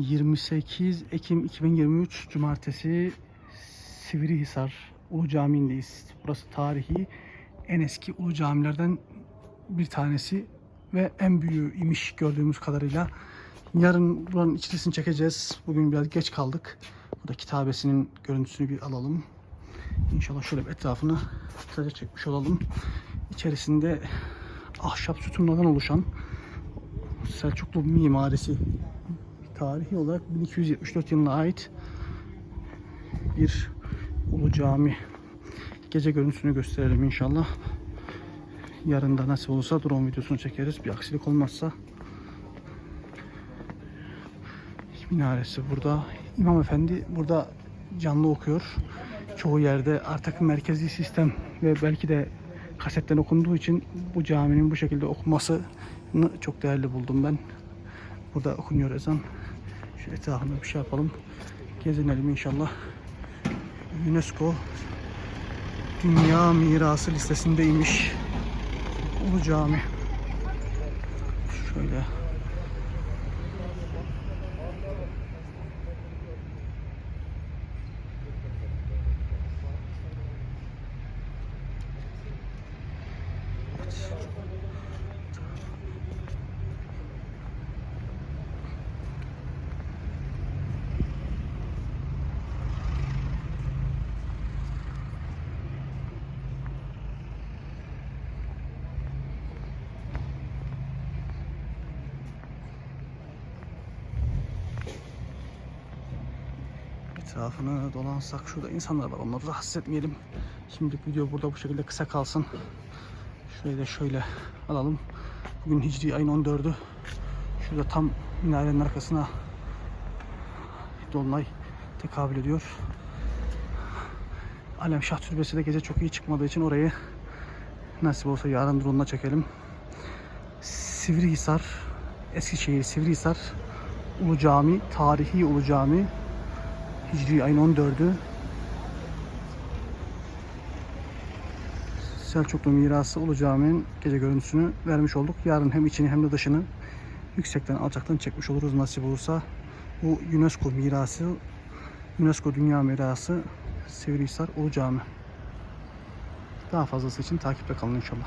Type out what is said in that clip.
28 Ekim 2023 Cumartesi Sivrihisar Ulu Camii'ndeyiz. Burası tarihi en eski Ulu Camilerden bir tanesi ve en büyüğü imiş gördüğümüz kadarıyla. Yarın buranın içerisini çekeceğiz. Bugün biraz geç kaldık. Bu da kitabesinin görüntüsünü bir alalım. İnşallah şöyle bir etrafını kısaca çekmiş olalım. İçerisinde ahşap sütunlardan oluşan Selçuklu mimarisi tarihi olarak 1274 yılına ait bir ulu cami. Gece görüntüsünü gösterelim inşallah. Yarın da nasip olursa drone videosunu çekeriz. Bir aksilik olmazsa. Minaresi burada. İmam Efendi burada canlı okuyor. Çoğu yerde artık merkezi sistem ve belki de kasetten okunduğu için bu caminin bu şekilde okunmasını çok değerli buldum ben. Burada okunuyor ezan. Şu etrafında bir şey yapalım. Gezinelim inşallah. UNESCO Dünya Mirası listesindeymiş. Ulu Cami. Şöyle. Etrafını dolansak şurada insanlar var onları rahatsız etmeyelim. Şimdilik video burada bu şekilde kısa kalsın. Şurayı da şöyle alalım. Bugün Hicri ayın 14'ü. Şurada tam minarenin arkasına Dolunay tekabül ediyor. Alem Şah Türbesi de gece çok iyi çıkmadığı için orayı nasip olsa yarın drone'la çekelim. Sivrihisar, Eskişehir Sivrihisar Ulu Cami, tarihi Ulu Cami. Hicri ayın 14'ü. Selçuklu mirası Ulu Cami'nin gece görüntüsünü vermiş olduk. Yarın hem içini hem de dışını yüksekten alçaktan çekmiş oluruz nasip olursa. Bu UNESCO mirası, UNESCO Dünya Mirası Sivrihisar Ulu Cami. Daha fazlası için takipte kalın inşallah.